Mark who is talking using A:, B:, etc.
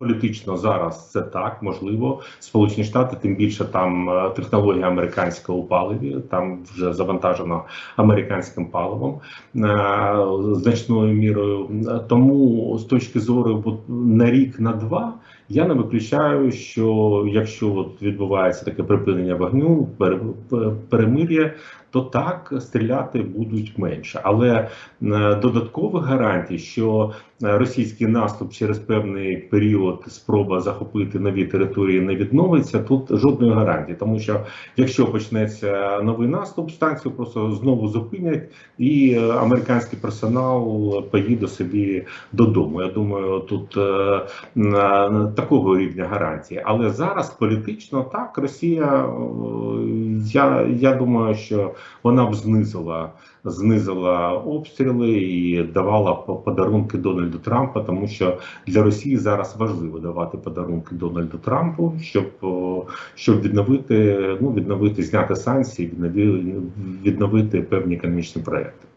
A: Політично зараз це так можливо. Сполучені Штати, тим більше там е, технологія американська у паливі, там вже завантажено американським паливом е, значною мірою. Тому з точки зору на рік на два. Я не виключаю, що якщо от відбувається таке припинення вогню, пере- перемир'я, то так стріляти будуть менше. Але е, додаткових гарантій, що е, російський наступ через певний період спроба захопити нові території не відновиться, тут жодної гарантії, тому що якщо почнеться новий наступ, станцію просто знову зупинять, і американський персонал поїде собі додому. Я думаю, тут е, такого рівня гарантії. Але зараз політично так Росія, е, я, я думаю, що вона б знизила, знизила обстріли і давала по- подарунки Дональду Трампа, тому що для Росії зараз важливо давати подарунки Дональду Трампу, щоб, щоб відновити, ну відновити, зняти санкції, відновити, відновити певні економічні проекти.